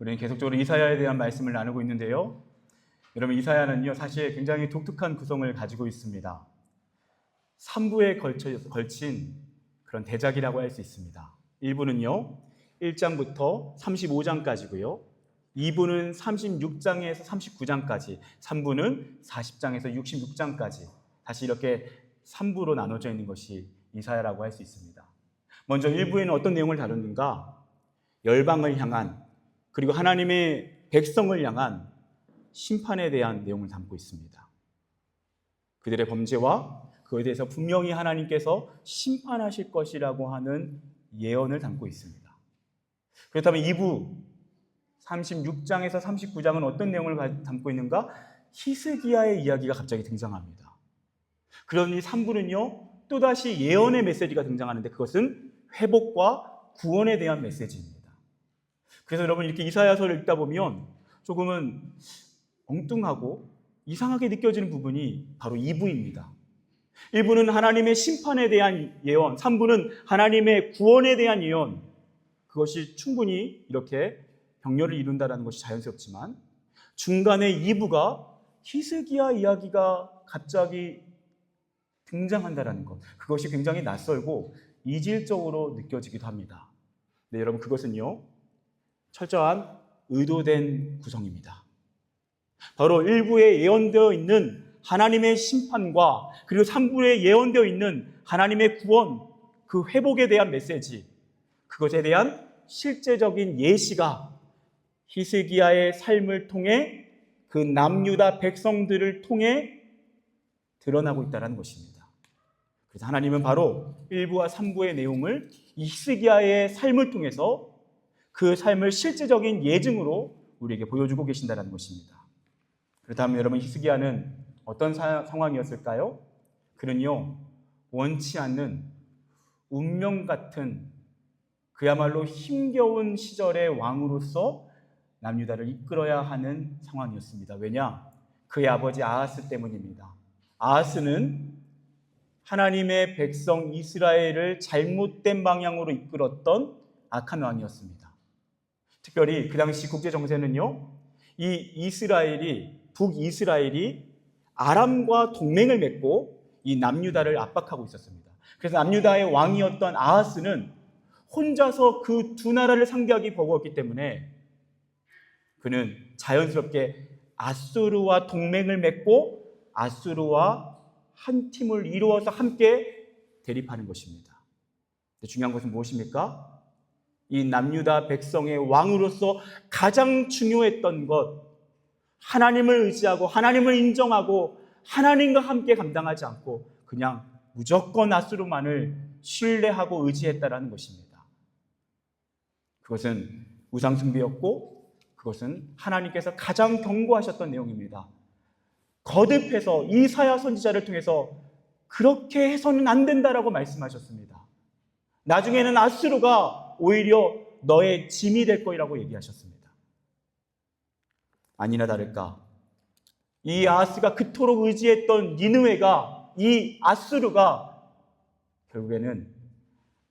우리는 계속적으로 이사야에 대한 말씀을 나누고 있는데요. 여러분 이사야는요 사실 굉장히 독특한 구성을 가지고 있습니다. 3부에 걸쳐, 걸친 그런 대작이라고 할 수 있습니다. 1부는요 1장부터 35장까지고요. 2부는 36장에서 39장까지, 3부는 40장에서 66장까지 다시 이렇게 3부로 나눠져 있는 것이 이사야라고 할 수 있습니다. 먼저 1부에는 어떤 내용을 다루는가? 열방을 향한 그리고 하나님의 백성을 향한 심판에 대한 내용을 담고 있습니다. 그들의 범죄와 그에 대해서 분명히 하나님께서 심판하실 것이라고 하는 예언을 담고 있습니다. 그렇다면 2부 36장에서 39장은 어떤 내용을 담고 있는가? 히스기야의 이야기가 갑자기 등장합니다. 그러니 3부는요, 또다시 예언의 메시지가 등장하는데 그것은 회복과 구원에 대한 메시지입니다. 그래서 여러분 이렇게 이사야서를 읽다 보면 조금은 엉뚱하고 이상하게 느껴지는 부분이 바로 2부입니다. 1부는 하나님의 심판에 대한 예언, 3부는 하나님의 구원에 대한 예언. 그것이 충분히 이렇게 병렬을 이룬다는 것이 자연스럽지만 중간에 2부가 히스기야 이야기가 갑자기 등장한다는 것. 그것이 굉장히 낯설고 이질적으로 느껴지기도 합니다. 네, 여러분 그것은요. 철저한 의도된 구성입니다. 바로 1부에 예언되어 있는 하나님의 심판과 그리고 3부에 예언되어 있는 하나님의 구원, 그 회복에 대한 메시지, 그것에 대한 실제적인 예시가 히스기야의 삶을 통해 그 남유다 백성들을 통해 드러나고 있다는 것입니다. 그래서 하나님은 바로 1부와 3부의 내용을 이 히스기야의 삶을 통해서 그 삶을 실제적인 예증으로 우리에게 보여주고 계신다는 것입니다. 그렇다면 여러분 히스기야는 어떤 사, 상황이었을까요? 그는요 원치 않는 운명 같은 그야말로 힘겨운 시절의 왕으로서 남유다를 이끌어야 하는 상황이었습니다. 왜냐? 그의 아버지 아하스 때문입니다. 아하스는 하나님의 백성 이스라엘을 잘못된 방향으로 이끌었던 악한 왕이었습니다. 특별히 그 당시 국제 정세는요, 이 이스라엘이 북이스라엘이 아람과 동맹을 맺고 이 남유다를 압박하고 있었습니다. 그래서 남유다의 왕이었던 아하스는 혼자서 그 두 나라를 상대하기 버거웠기 때문에 그는 자연스럽게 아수르와 동맹을 맺고 아수르와 한 팀을 이루어서 함께 대립하는 것입니다. 중요한 것은 무엇입니까? 이 남유다 백성의 왕으로서 가장 중요했던 것, 하나님을 의지하고 하나님을 인정하고 하나님과 함께 감당하지 않고 그냥 무조건 아수르만을 신뢰하고 의지했다라는 것입니다. 그것은 우상숭배였고 그것은 하나님께서 가장 경고하셨던 내용입니다. 거듭해서 이사야 선지자를 통해서 그렇게 해서는 안 된다라고 말씀하셨습니다. 나중에는 아수르가 오히려 너의 짐이 될 거라고 얘기하셨습니다. 아니나 다를까 이 아하스가 그토록 의지했던 니느웨가 이 아수르가 결국에는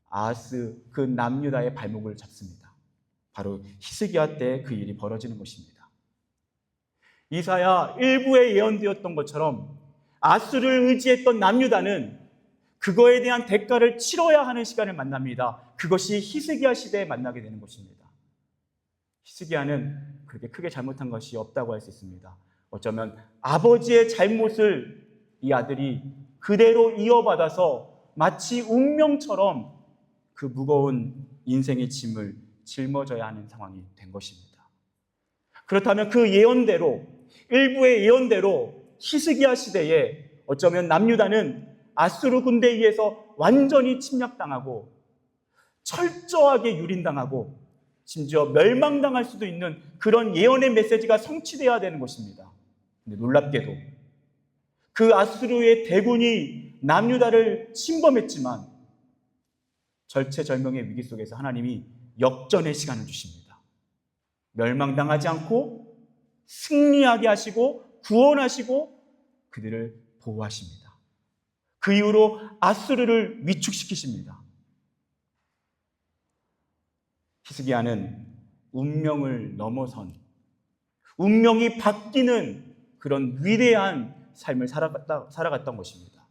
아하스 그 남유다의 발목을 잡습니다. 바로 히스기야 때 그 일이 벌어지는 것입니다. 이사야 일부에 예언되었던 것처럼 아수를 의지했던 남유다는 그거에 대한 대가를 치러야 하는 시간을 만납니다. 그것이 히스기야 시대에 만나게 되는 것입니다. 히스기야는 그렇게 크게 잘못한 것이 없다고 할 수 있습니다. 어쩌면 아버지의 잘못을 이 아들이 그대로 이어받아서 마치 운명처럼 그 무거운 인생의 짐을 짊어져야 하는 상황이 된 것입니다. 그렇다면 그 예언대로 일부의 예언대로 히스기야 시대에 어쩌면 남유다는 아수르 군대에 의해서 완전히 침략당하고 철저하게 유린당하고 심지어 멸망당할 수도 있는 그런 예언의 메시지가 성취되어야 되는 것입니다. 근데 놀랍게도 그 아수르의 대군이 남유다를 침범했지만 절체절명의 위기 속에서 하나님이 역전의 시간을 주십니다. 멸망당하지 않고 승리하게 하시고 구원하시고 그들을 보호하십니다. 그 이후로 아수르를 위축시키십니다. 히스기야는 운명을 넘어선 운명이 바뀌는 그런 위대한 삶을 살아갔다, 살아갔던 것입니다.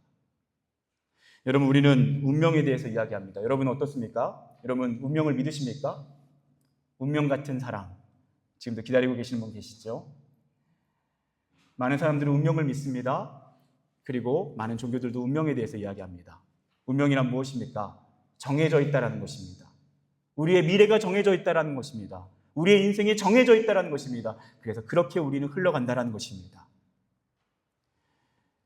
여러분, 우리는 운명에 대해서 이야기합니다. 여러분 어떻습니까? 여러분, 운명을 믿으십니까? 운명 같은 사랑. 지금도 기다리고 계시는 분 계시죠? 많은 사람들은 운명을 믿습니다. 그리고 많은 종교들도 운명에 대해서 이야기합니다. 운명이란 무엇입니까? 정해져 있다라는 것입니다. 우리의 미래가 정해져 있다라는 것입니다. 우리의 인생이 정해져 있다라는 것입니다. 그래서 그렇게 우리는 흘러간다라는 것입니다.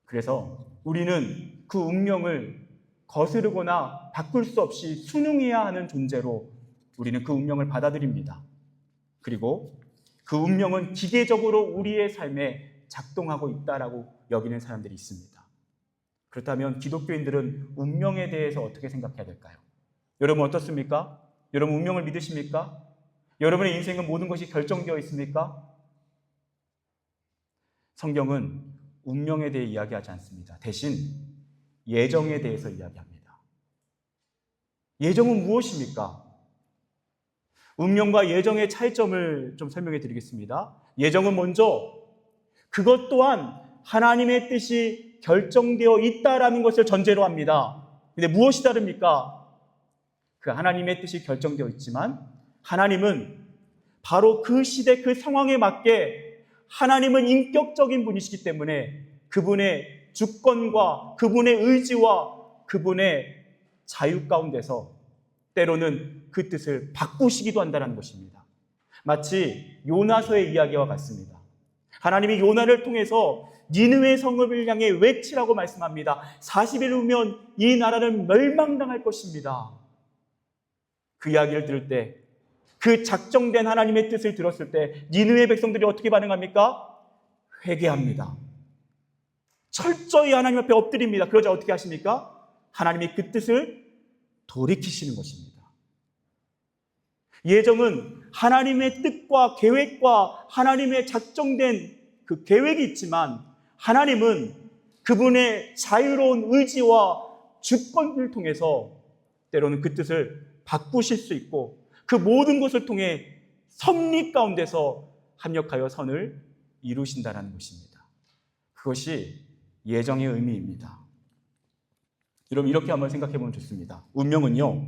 그래서 우리는 그 운명을 거스르거나 바꿀 수 없이 순응해야 하는 존재로 우리는 그 운명을 받아들입니다. 그리고 그 운명은 기계적으로 우리의 삶에 작동하고 있다라고 여기는 사람들이 있습니다. 그렇다면 기독교인들은 운명에 대해서 어떻게 생각해야 될까요? 여러분 어떻습니까? 여러분 운명을 믿으십니까? 여러분의 인생은 모든 것이 결정되어 있습니까? 성경은 운명에 대해 이야기하지 않습니다. 대신 예정에 대해서 이야기합니다. 예정은 무엇입니까? 운명과 예정의 차이점을 좀 설명해 드리겠습니다. 예정은 먼저 그것 또한 하나님의 뜻이 결정되어 있다라는 것을 전제로 합니다. 근데 무엇이 다릅니까? 그 하나님의 뜻이 결정되어 있지만 하나님은 바로 그 시대 그 상황에 맞게 하나님은 인격적인 분이시기 때문에 그분의 주권과 그분의 의지와 그분의 자유 가운데서 때로는 그 뜻을 바꾸시기도 한다는 것입니다. 마치 요나서의 이야기와 같습니다. 하나님이 요나를 통해서 니느웨 성읍을 향해 외치라고 말씀합니다. 40일 후면 이 나라는 멸망당할 것입니다. 그 이야기를 들을 때, 그 작정된 하나님의 뜻을 들었을 때, 니느웨 백성들이 어떻게 반응합니까? 회개합니다. 철저히 하나님 앞에 엎드립니다. 그러자 어떻게 하십니까? 하나님이 그 뜻을 돌이키시는 것입니다. 예정은 하나님의 뜻과 계획과 하나님의 작정된 그 계획이 있지만 하나님은 그분의 자유로운 의지와 주권을 통해서 때로는 그 뜻을 바꾸실 수 있고 그 모든 것을 통해 섭리 가운데서 합력하여 선을 이루신다는 것입니다. 그것이 예정의 의미입니다. 여러분 이렇게 한번 생각해 보면 좋습니다. 운명은요.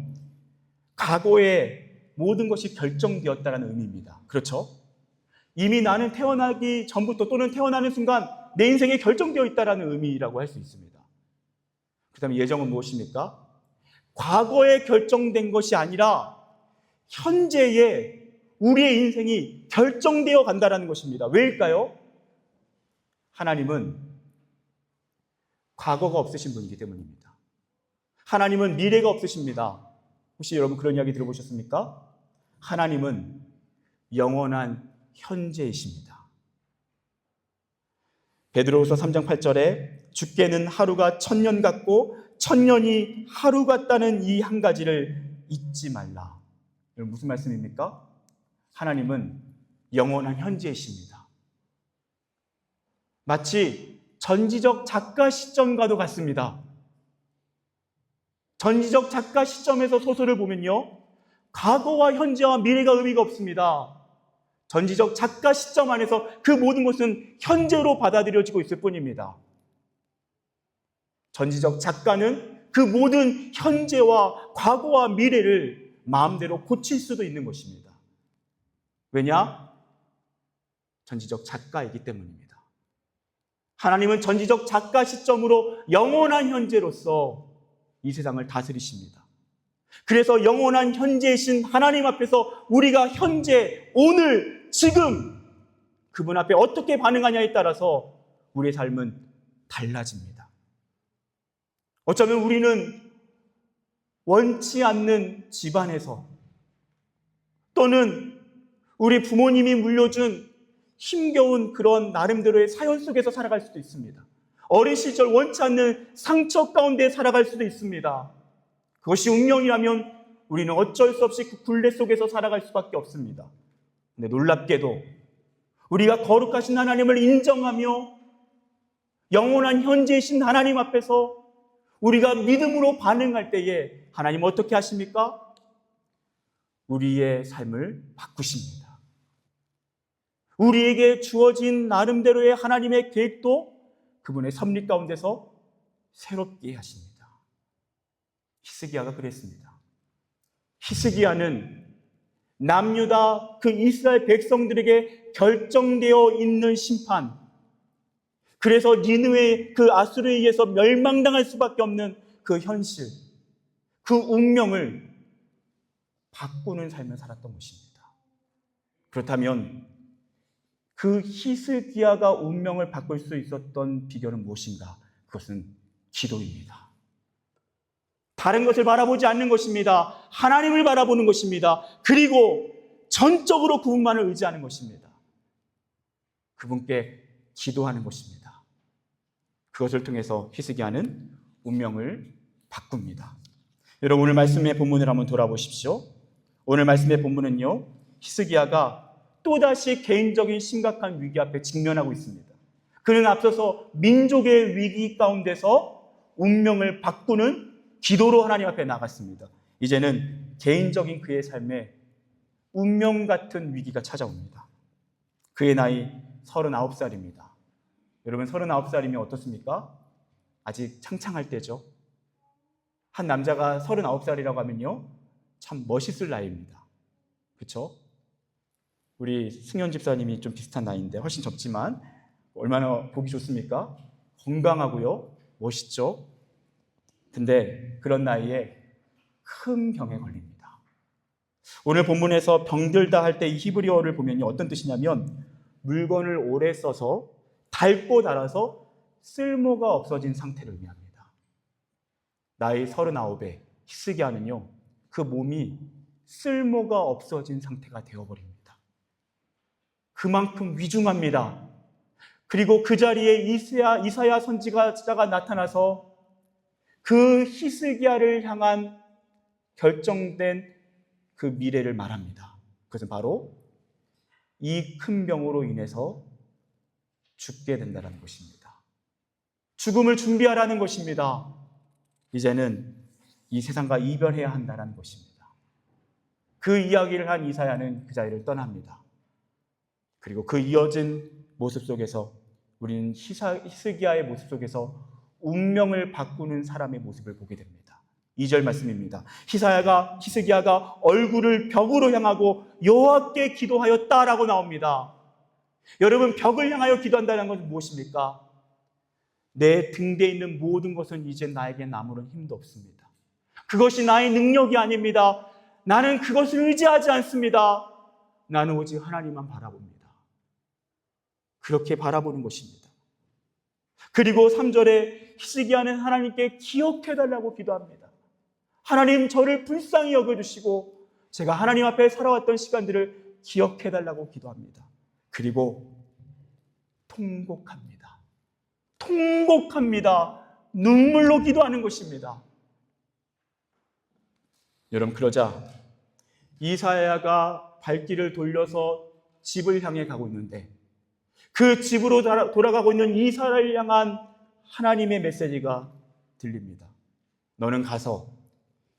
과거에 모든 것이 결정되었다는 의미입니다. 그렇죠? 이미 나는 태어나기 전부터 또는 태어나는 순간 내 인생에 결정되어 있다는 의미라고 할 수 있습니다. 그 다음에 예정은 무엇입니까? 과거에 결정된 것이 아니라 현재에 우리의 인생이 결정되어 간다는 것입니다. 왜일까요? 하나님은 과거가 없으신 분이기 때문입니다. 하나님은 미래가 없으십니다. 혹시 여러분 그런 이야기 들어보셨습니까? 하나님은 영원한 현재이십니다. 베드로후서 3장 8절에 주께는 하루가 천년 같고 천년이 하루 같다는 이 한 가지를 잊지 말라. 무슨 말씀입니까? 하나님은 영원한 현재이십니다. 마치 전지적 작가 시점과도 같습니다. 전지적 작가 시점에서 소설을 보면요. 과거와 현재와 미래가 의미가 없습니다. 전지적 작가 시점 안에서 그 모든 것은 현재로 받아들여지고 있을 뿐입니다. 전지적 작가는 그 모든 현재와 과거와 미래를 마음대로 고칠 수도 있는 것입니다. 왜냐? 전지적 작가이기 때문입니다. 하나님은 전지적 작가 시점으로 영원한 현재로서 이 세상을 다스리십니다. 그래서 영원한 현재이신 하나님 앞에서 우리가 현재, 오늘, 지금 그분 앞에 어떻게 반응하냐에 따라서 우리의 삶은 달라집니다. 어쩌면 우리는 원치 않는 집안에서 또는 우리 부모님이 물려준 힘겨운 그런 나름대로의 사연 속에서 살아갈 수도 있습니다. 어린 시절 원치 않는 상처 가운데 살아갈 수도 있습니다. 그것이 운명이라면 우리는 어쩔 수 없이 그 굴레 속에서 살아갈 수밖에 없습니다. 근데 놀랍게도 우리가 거룩하신 하나님을 인정하며 영원한 현재이신 하나님 앞에서 우리가 믿음으로 반응할 때에 하나님 어떻게 하십니까? 우리의 삶을 바꾸십니다. 우리에게 주어진 나름대로의 하나님의 계획도 그분의 섭리 가운데서 새롭게 하십니다. 히스기야가 그랬습니다. 히스기야는 남유다 그 이스라엘 백성들에게 결정되어 있는 심판, 그래서 니느웨 그 아수르에 의해서 멸망당할 수밖에 없는 그 현실, 그 운명을 바꾸는 삶을 살았던 것입니다. 그렇다면 그 히스기야가 운명을 바꿀 수 있었던 비결은 무엇인가? 그것은 기도입니다. 다른 것을 바라보지 않는 것입니다. 하나님을 바라보는 것입니다. 그리고 전적으로 그분만을 의지하는 것입니다. 그분께 기도하는 것입니다. 그것을 통해서 히스기야는 운명을 바꿉니다. 여러분 오늘 말씀의 본문을 한번 돌아보십시오. 오늘 말씀의 본문은요. 히스기야가 또다시 개인적인 심각한 위기 앞에 직면하고 있습니다. 그는 앞서서 민족의 위기 가운데서 운명을 바꾸는 기도로 하나님 앞에 나갔습니다. 이제는 개인적인 그의 삶에 운명 같은 위기가 찾아옵니다. 그의 나이 39살입니다. 여러분 39살이면 어떻습니까? 아직 창창할 때죠. 한 남자가 39살이라고 하면요. 참 멋있을 나이입니다. 그렇죠? 우리 승현 집사님이 좀 비슷한 나이인데 훨씬 젊지만 얼마나 보기 좋습니까? 건강하고요. 멋있죠? 근데 그런 나이에 큰 병에 걸립니다. 오늘 본문에서 병들다 할 때 이 히브리어를 보면 어떤 뜻이냐면 물건을 오래 써서 닳고 닳아서 쓸모가 없어진 상태를 의미합니다. 나이 39에 히스기야는요. 그 몸이 쓸모가 없어진 상태가 되어버립니다. 그만큼 위중합니다. 그리고 그 자리에 이사야, 이사야 선지자가 나타나서 그 히스기야를 향한 결정된 그 미래를 말합니다. 그것은 바로 이 큰 병으로 인해서 죽게 된다는 것입니다. 죽음을 준비하라는 것입니다. 이제는 이 세상과 이별해야 한다는 것입니다. 그 이야기를 한 이사야는 그 자리를 떠납니다. 그리고 그 이어진 모습 속에서 우리는 히스기야의 모습 속에서 운명을 바꾸는 사람의 모습을 보게 됩니다. 2절 말씀입니다. 히사야가 히스기야가 얼굴을 벽으로 향하고 여호와께 기도하였다라고 나옵니다. 여러분 벽을 향하여 기도한다는 것은 무엇입니까? 내 등대에 있는 모든 것은 이제 나에겐 아무런 힘도 없습니다. 그것이 나의 능력이 아닙니다. 나는 그것을 의지하지 않습니다. 나는 오직 하나님만 바라봅니다. 그렇게 바라보는 것입니다. 그리고 3절에 히스기야는 하나님께 기억해달라고 기도합니다. 하나님 저를 불쌍히 여겨주시고 제가 하나님 앞에 살아왔던 시간들을 기억해달라고 기도합니다. 그리고 통곡합니다. 통곡합니다. 눈물로 기도하는 것입니다. 여러분 그러자 이사야가 발길을 돌려서 집을 향해 가고 있는데 그 집으로 돌아가고 있는 이사야를 향한 하나님의 메시지가 들립니다. 너는 가서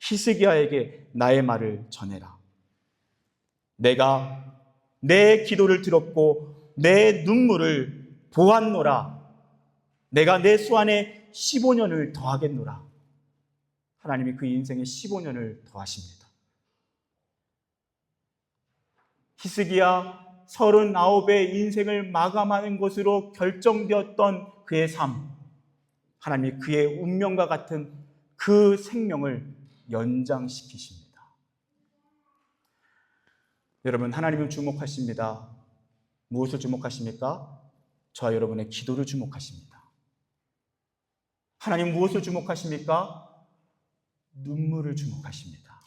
히스기야에게 나의 말을 전해라. 내가 내 기도를 들었고 내 눈물을 보았노라. 내가 내 수 안에 15년을 더하겠노라. 하나님이 그 인생에 15년을 더하십니다. 히스기야 39의 인생을 마감하는 것으로 결정되었던 그의 삶. 하나님이 그의 운명과 같은 그 생명을 연장시키십니다. 여러분, 하나님은 주목하십니다. 무엇을 주목하십니까? 저와 여러분의 기도를 주목하십니다. 하나님 무엇을 주목하십니까? 눈물을 주목하십니다.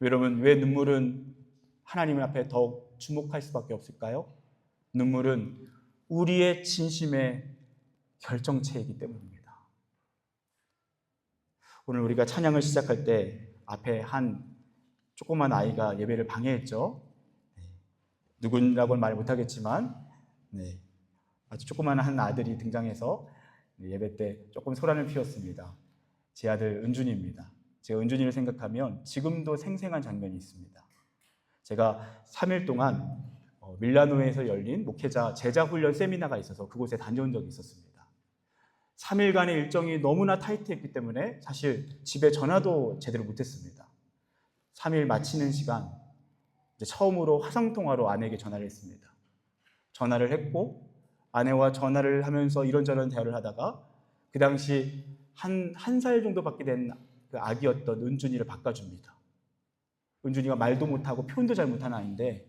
여러분, 왜 눈물은 하나님 앞에 더욱 주목할 수밖에 없을까요? 눈물은 우리의 진심의 결정체이기 때문입니다. 오늘 우리가 찬양을 시작할 때 앞에 한 조그만 아이가 예배를 방해했죠. 네. 누군라고는 말 못하겠지만 네. 아주 조그만 한 아들이 등장해서 예배 때 조금 소란을 피웠습니다. 제 아들 은준입니다. 제가 은준이를 생각하면 지금도 생생한 장면이 있습니다. 제가 3일 동안 어, 밀라노에서 열린 목회자 제자 훈련 세미나가 있어서 그곳에 다녀온 적이 있었습니다. 3일간의 일정이 너무나 타이트했기 때문에 사실 집에 전화도 제대로 못했습니다. 3일 마치는 시간 처음으로 화상 통화로 아내에게 전화를 했습니다. 전화를 했고 아내와 전화를 하면서 이런저런 대화를 하다가 그 당시 한 한 살 정도밖에 된 그 아기였던 은준이를 바꿔줍니다. 은준이가 말도 못하고 표현도 잘 못하는 아이인데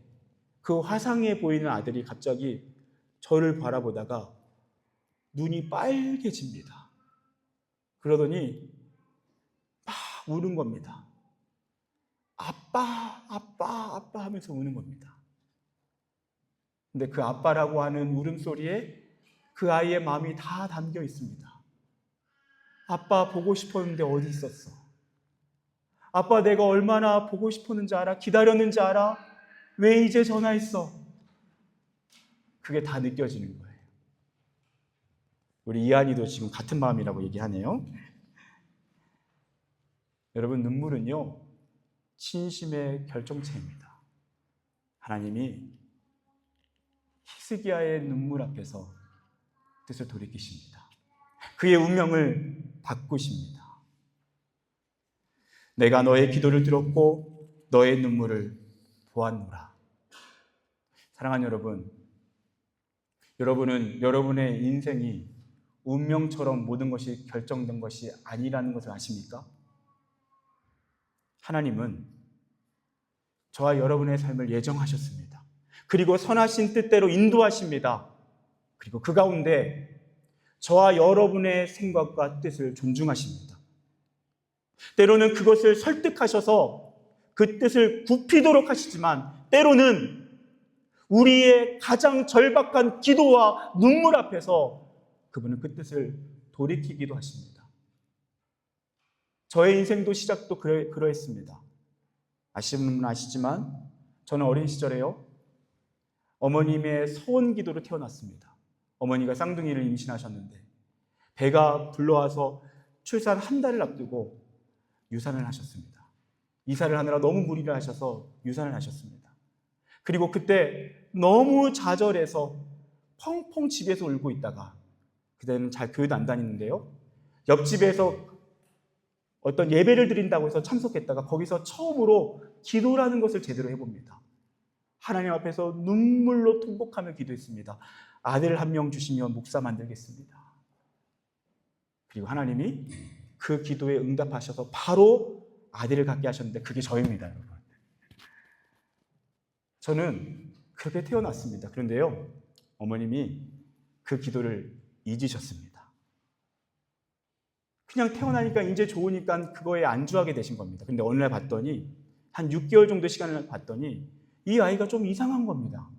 그 화상에 보이는 아들이 갑자기 저를 바라보다가 눈이 빨개집니다. 그러더니 막 우는 겁니다. 아빠, 아빠, 아빠 하면서 우는 겁니다. 근데 그 아빠라고 하는 울음소리에 그 아이의 마음이 다 담겨 있습니다. 아빠 보고 싶었는데 어디 있었어? 아빠 내가 얼마나 보고 싶었는지 알아? 기다렸는지 알아? 왜 이제 전화했어? 그게 다 느껴지는 거예요. 우리 이한이도 지금 같은 마음이라고 얘기하네요. 여러분, 눈물은요, 진심의 결정체입니다. 하나님이 히스기야의 눈물 앞에서 뜻을 돌이키십니다. 그의 운명을 바꾸십니다. 내가 너의 기도를 들었고 너의 눈물을 보았노라. 사랑하는 여러분, 여러분은 여러분의 인생이 운명처럼 모든 것이 결정된 것이 아니라는 것을 아십니까? 하나님은 저와 여러분의 삶을 예정하셨습니다. 그리고 선하신 뜻대로 인도하십니다. 그리고 그 가운데 저와 여러분의 생각과 뜻을 존중하십니다. 때로는 그것을 설득하셔서 그 뜻을 굽히도록 하시지만 때로는 우리의 가장 절박한 기도와 눈물 앞에서 그분은 그 뜻을 돌이키기도 하십니다. 저의 인생도 시작도 그러, 그러했습니다. 아시는 아시지만 저는 어린 시절에요. 어머님의 소원 기도로 태어났습니다. 어머니가 쌍둥이를 임신하셨는데 배가 불러와서 출산 한 달을 앞두고 유산을 하셨습니다. 이사를 하느라 너무 무리를 하셔서 유산을 하셨습니다. 그리고 그때 너무 좌절해서 펑펑 집에서 울고 있다가 그때는 잘 교회도 안 다니는데요. 옆집에서 어떤 예배를 드린다고 해서 참석했다가 거기서 처음으로 기도라는 것을 제대로 해봅니다. 하나님 앞에서 눈물로 통곡하며 기도했습니다. 아들 한 명 주시면 목사 만들겠습니다. 그리고 하나님이 그 기도에 응답하셔서 바로 아들을 갖게 하셨는데 그게 저입니다, 여러분. 저는 그렇게 태어났습니다. 그런데요, 어머님이 그 기도를 잊으셨습니다. 그냥 태어나니까 이제 좋으니까 그거에 안주하게 되신 겁니다. 근데 어느 날 봤더니 한 6개월 정도 시간을 봤더니 이 아이가 좀 이상한 겁니다.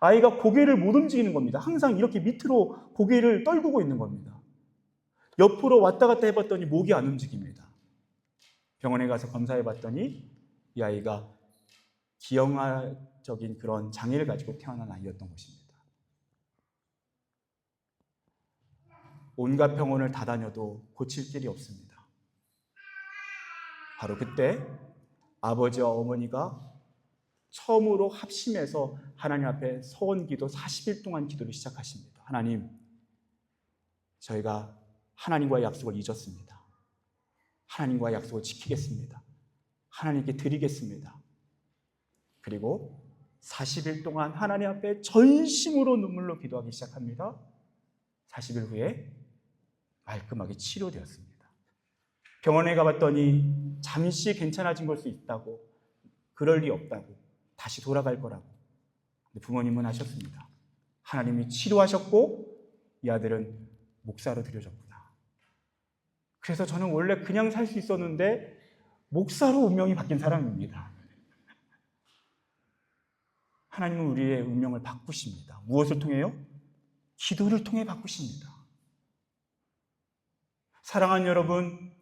아이가 고개를 못 움직이는 겁니다. 항상 이렇게 밑으로 고개를 떨구고 있는 겁니다. 옆으로 왔다 갔다 해봤더니 목이 안 움직입니다. 병원에 가서 검사해 봤더니 이 아이가 기형아적인 그런 장애를 가지고 태어난 아이였던 것입니다. 온갖 병원을 다 다녀도 고칠 길이 없습니다. 바로 그때 아버지와 어머니가 처음으로 합심해서 하나님 앞에 서원 기도 40일 동안 기도를 시작하십니다. 하나님, 저희가 하나님과의 약속을 잊었습니다. 하나님과의 약속을 지키겠습니다. 하나님께 드리겠습니다. 그리고 40일 동안 하나님 앞에 전심으로 눈물로 기도하기 시작합니다. 40일 후에 말끔하게 치료되었습니다. 병원에 가봤더니 잠시 괜찮아진 걸 수 있다고, 그럴 리 없다고, 다시 돌아갈 거라고. 부모님은 하셨습니다. 하나님이 치료하셨고, 이 아들은 목사로 들여졌구나. 그래서 저는 원래 그냥 살 수 있었는데, 목사로 운명이 바뀐 사람입니다. 하나님은 우리의 운명을 바꾸십니다. 무엇을 통해요? 기도를 통해 바꾸십니다. 사랑하는 여러분,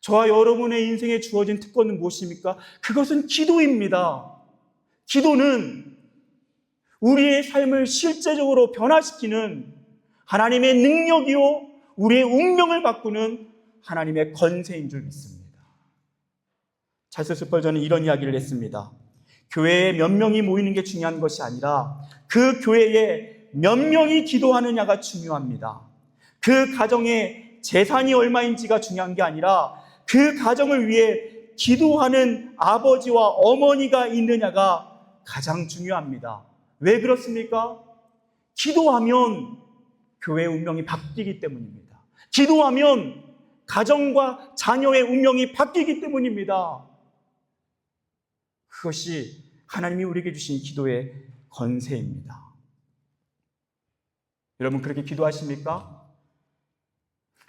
저와 여러분의 인생에 주어진 특권은 무엇입니까? 그것은 기도입니다. 기도는 우리의 삶을 실제적으로 변화시키는 하나님의 능력이요, 우리의 운명을 바꾸는 하나님의 건세인 줄 믿습니다. 찰스 스펄전은 이런 이야기를 했습니다. 교회에 몇 명이 모이는 게 중요한 것이 아니라 그 교회에 몇 명이 기도하느냐가 중요합니다. 그 가정에 재산이 얼마인지가 중요한 게 아니라 그 가정을 위해 기도하는 아버지와 어머니가 있느냐가 가장 중요합니다. 왜 그렇습니까? 기도하면 교회의 운명이 바뀌기 때문입니다. 기도하면 가정과 자녀의 운명이 바뀌기 때문입니다. 그것이 하나님이 우리에게 주신 기도의 건세입니다. 여러분 그렇게 기도하십니까?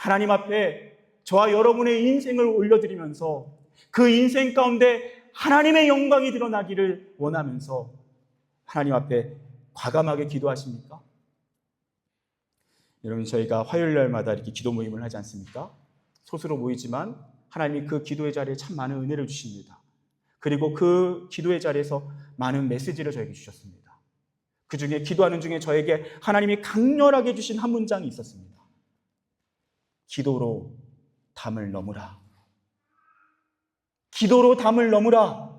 하나님 앞에 저와 여러분의 인생을 올려드리면서 그 인생 가운데 하나님의 영광이 드러나기를 원하면서 하나님 앞에 과감하게 기도하십니까? 여러분 저희가 화요일 날마다 이렇게 기도 모임을 하지 않습니까? 소수로 모이지만 하나님이 그 기도의 자리에 참 많은 은혜를 주십니다. 그리고 그 기도의 자리에서 많은 메시지를 저에게 주셨습니다. 그 중에 기도하는 중에 저에게 하나님이 강렬하게 주신 한 문장이 있었습니다. 기도로 담을 넘으라. 기도로 담을 넘으라.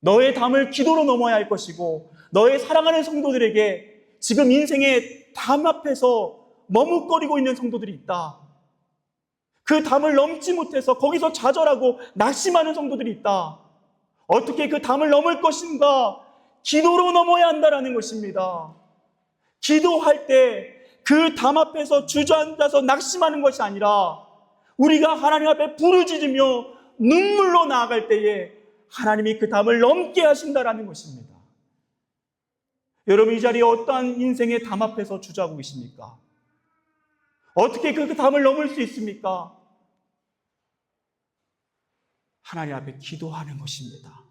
너의 담을 기도로 넘어야 할 것이고, 너의 사랑하는 성도들에게 지금 인생의 담 앞에서 머뭇거리고 있는 성도들이 있다. 그 담을 넘지 못해서 거기서 좌절하고 낙심하는 성도들이 있다. 어떻게 그 담을 넘을 것인가? 기도로 넘어야 한다라는 것입니다. 기도할 때 그 담 앞에서 주저앉아서 낙심하는 것이 아니라 우리가 하나님 앞에 부르짖으며 눈물로 나아갈 때에 하나님이 그 담을 넘게 하신다라는 것입니다. 여러분 이 자리에 어떠한 인생의 담 앞에서 주저하고 계십니까? 어떻게 그 담을 넘을 수 있습니까? 하나님 앞에 기도하는 것입니다.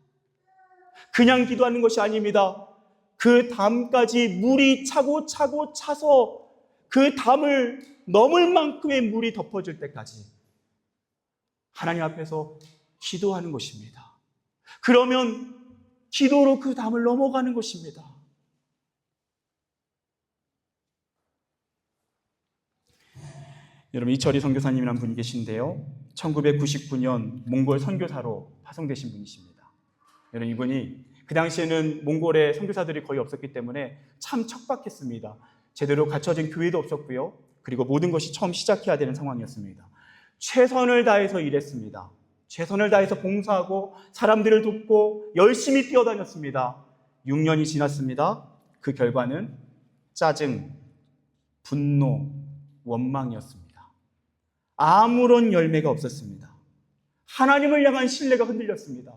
그냥 기도하는 것이 아닙니다. 그 담까지 물이 차고 차고 차서 그 담을 넘을 만큼의 물이 덮어질 때까지 하나님 앞에서 기도하는 것입니다. 그러면 기도로 그 담을 넘어가는 것입니다. 여러분 이철희 선교사님이라는 분이 계신데요. 1999년 몽골 선교사로 파송되신 분이십니다. 여러분 이분이 그 당시에는 몽골에 선교사들이 거의 없었기 때문에 참 척박했습니다. 제대로 갖춰진 교회도 없었고요. 그리고 모든 것이 처음 시작해야 되는 상황이었습니다. 최선을 다해서 일했습니다. 최선을 다해서 봉사하고 사람들을 돕고 열심히 뛰어다녔습니다. 6년이 지났습니다. 그 결과는 짜증, 분노, 원망이었습니다. 아무런 열매가 없었습니다. 하나님을 향한 신뢰가 흔들렸습니다.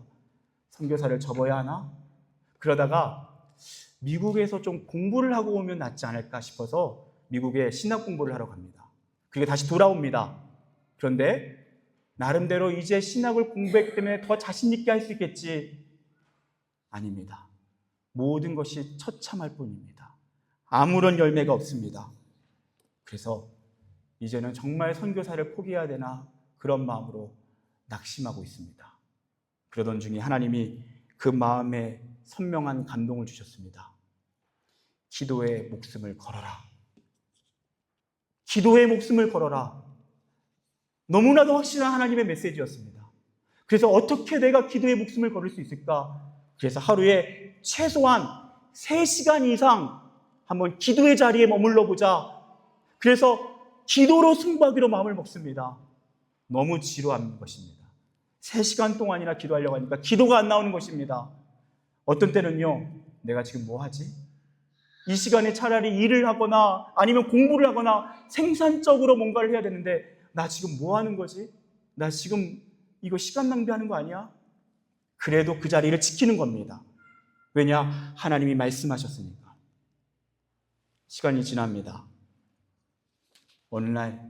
선교사를 접어야 하나? 그러다가 미국에서 좀 공부를 하고 오면 낫지 않을까 싶어서 미국에 신학 공부를 하러 갑니다. 그리고 다시 돌아옵니다. 그런데 나름대로 이제 신학을 공부했기 때문에 더 자신 있게 할 수 있겠지. 아닙니다. 모든 것이 처참할 뿐입니다. 아무런 열매가 없습니다. 그래서 이제는 정말 선교사를 포기해야 되나 그런 마음으로 낙심하고 있습니다. 그러던 중에 하나님이 그 마음에 선명한 감동을 주셨습니다. 기도의 목숨을 걸어라. 기도의 목숨을 걸어라. 너무나도 확실한 하나님의 메시지였습니다. 그래서 어떻게 내가 기도의 목숨을 걸을 수 있을까? 그래서 하루에 최소한 3시간 이상 한번 기도의 자리에 머물러 보자. 그래서 기도로 승부하기로 마음을 먹습니다. 너무 지루한 것입니다. 3시간 동안이나 기도하려고 하니까 기도가 안 나오는 것입니다. 어떤 때는요, 내가 지금 뭐 하지? 이 시간에 차라리 일을 하거나 아니면 공부를 하거나 생산적으로 뭔가를 해야 되는데 나 지금 뭐 하는 거지? 나 지금 이거 시간 낭비하는 거 아니야? 그래도 그 자리를 지키는 겁니다. 왜냐? 하나님이 말씀하셨으니까. 시간이 지납니다. 어느 날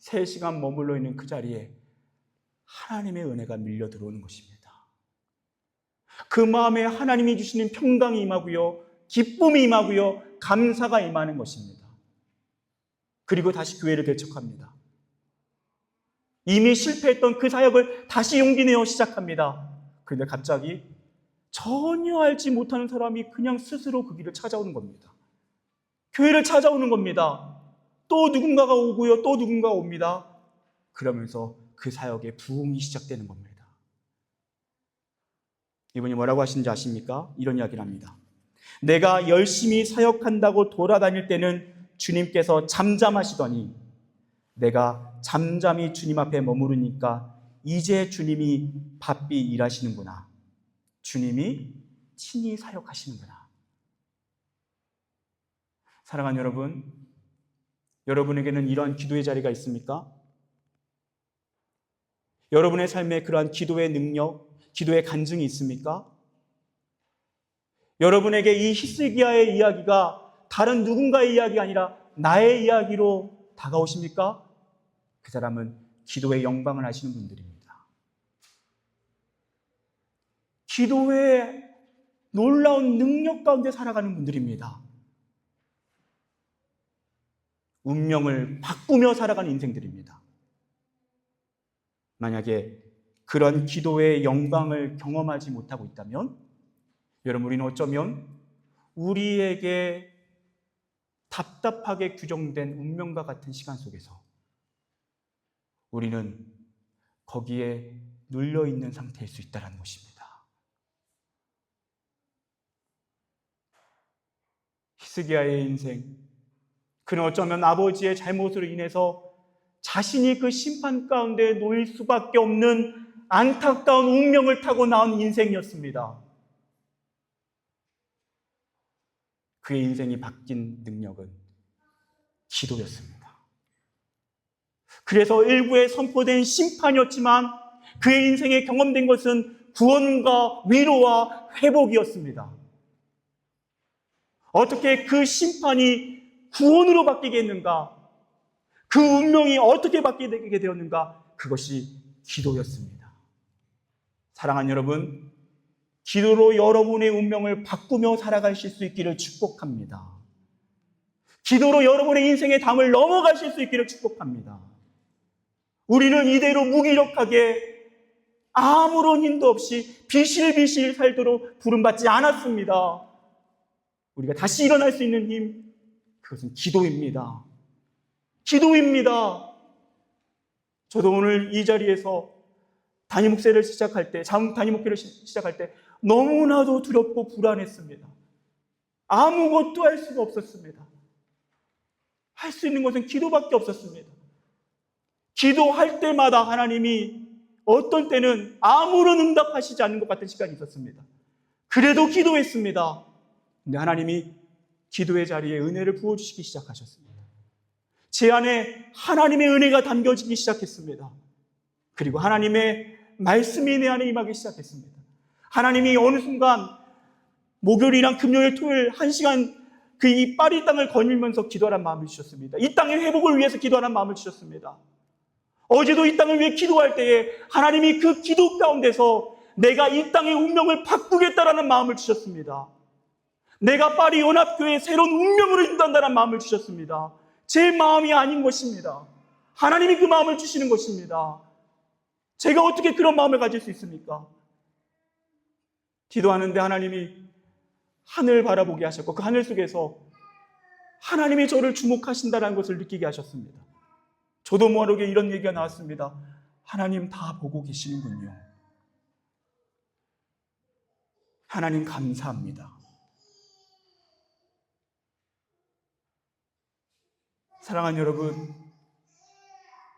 3시간 머물러 있는 그 자리에 하나님의 은혜가 밀려 들어오는 것입니다. 그 마음에 하나님이 주시는 평강이 임하고요. 기쁨이 임하고요. 감사가 임하는 것입니다. 그리고 다시 교회를 개척합니다. 이미 실패했던 그 사역을 다시 용기 내어 시작합니다. 그런데 갑자기 전혀 알지 못하는 사람이 그냥 스스로 그 길을 찾아오는 겁니다. 교회를 찾아오는 겁니다. 또 누군가가 오고요. 또 누군가가 옵니다. 그러면서 그 사역의 부흥이 시작되는 겁니다. 이분이 뭐라고 하시는지 아십니까? 이런 이야기를 합니다. 내가 열심히 사역한다고 돌아다닐 때는 주님께서 잠잠하시더니 내가 잠잠히 주님 앞에 머무르니까 이제 주님이 바삐 일하시는구나. 주님이 친히 사역하시는구나. 사랑하는 여러분, 여러분에게는 이러한 기도의 자리가 있습니까? 여러분의 삶에 그러한 기도의 능력, 기도의 간증이 있습니까? 여러분에게 이 히스기야의 이야기가 다른 누군가의 이야기가 아니라 나의 이야기로 다가오십니까? 그 사람은 기도의 영광을 하시는 분들입니다. 기도의 놀라운 능력 가운데 살아가는 분들입니다. 운명을 바꾸며 살아가는 인생들입니다. 만약에 그런 기도의 영광을 경험하지 못하고 있다면, 여러분, 우리는 어쩌면 우리에게 답답하게 규정된 운명과 같은 시간 속에서 우리는 거기에 눌려 있는 상태일 수 있다는 것입니다. 히스기야의 인생, 그는 어쩌면 아버지의 잘못으로 인해서 자신이 그 심판 가운데 놓일 수밖에 없는 안타까운 운명을 타고 나온 인생이었습니다. 그의 인생이 바뀐 능력은 기도였습니다. 그래서 일부에 선포된 심판이었지만 그의 인생에 경험된 것은 구원과 위로와 회복이었습니다. 어떻게 그 심판이 구원으로 바뀌겠는가? 그 운명이 어떻게 바뀌게 되었는가? 그것이 기도였습니다. 사랑하는 여러분, 기도로 여러분의 운명을 바꾸며 살아가실 수 있기를 축복합니다. 기도로 여러분의 인생의 담을 넘어가실 수 있기를 축복합니다. 우리는 이대로 무기력하게 아무런 힘도 없이 비실비실 살도록 부름받지 않았습니다. 우리가 다시 일어날 수 있는 힘, 그것은 기도입니다. 기도입니다. 저도 오늘 이 자리에서 단임 목회를 시작할 때, 단임 목회를 시작할 때 너무나도 두렵고 불안했습니다. 아무것도 할 수가 없었습니다. 할 수 있는 것은 기도밖에 없었습니다. 기도할 때마다 하나님이 어떤 때는 아무런 응답하시지 않는 것 같은 시간이 있었습니다. 그래도 기도했습니다. 근데 하나님이 기도의 자리에 은혜를 부어주시기 시작하셨습니다. 제 안에 하나님의 은혜가 담겨지기 시작했습니다. 그리고 하나님의 말씀이 내 안에 임하기 시작했습니다. 하나님이 어느 순간 목요일이랑 금요일, 토요일 한 시간 그 이 파리 땅을 거닐면서 기도하는 마음을 주셨습니다. 이 땅의 회복을 위해서 기도하는 마음을 주셨습니다. 어제도 이 땅을 위해 기도할 때에 하나님이 그 기도 가운데서 내가 이 땅의 운명을 바꾸겠다라는 마음을 주셨습니다. 내가 파리 연합교회의 새로운 운명으로 인도한다는 마음을 주셨습니다. 제 마음이 아닌 것입니다. 하나님이 그 마음을 주시는 것입니다. 제가 어떻게 그런 마음을 가질 수 있습니까? 기도하는데 하나님이 하늘 바라보게 하셨고 그 하늘 속에서 하나님이 저를 주목하신다는 것을 느끼게 하셨습니다. 저도 모르게 이런 얘기가 나왔습니다. 하나님 다 보고 계시는군요. 하나님 감사합니다. 사랑하는 여러분,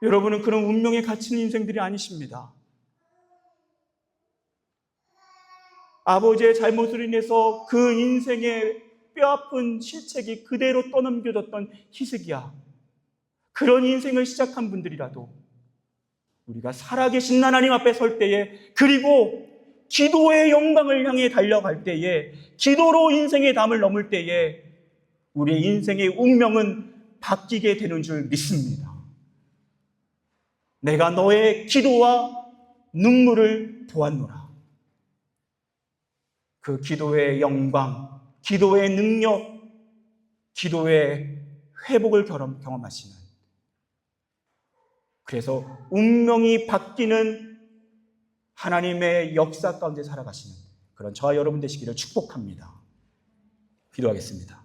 여러분은 그런 운명에 갇힌 인생들이 아니십니다. 아버지의 잘못으로 인해서 그 인생의 뼈아픈 실책이 그대로 떠넘겨졌던 희석이야. 그런 인생을 시작한 분들이라도 우리가 살아계신 하나님 앞에 설 때에 그리고 기도의 영광을 향해 달려갈 때에 기도로 인생의 담을 넘을 때에 우리의 인생의 운명은 바뀌게 되는 줄 믿습니다. 내가 너의 기도와 눈물을 보았노라. 그 기도의 영광, 기도의 능력, 기도의 회복을 경험하시는 그래서 운명이 바뀌는 하나님의 역사 가운데 살아가시는 그런 저와 여러분 되시기를 축복합니다. 기도하겠습니다.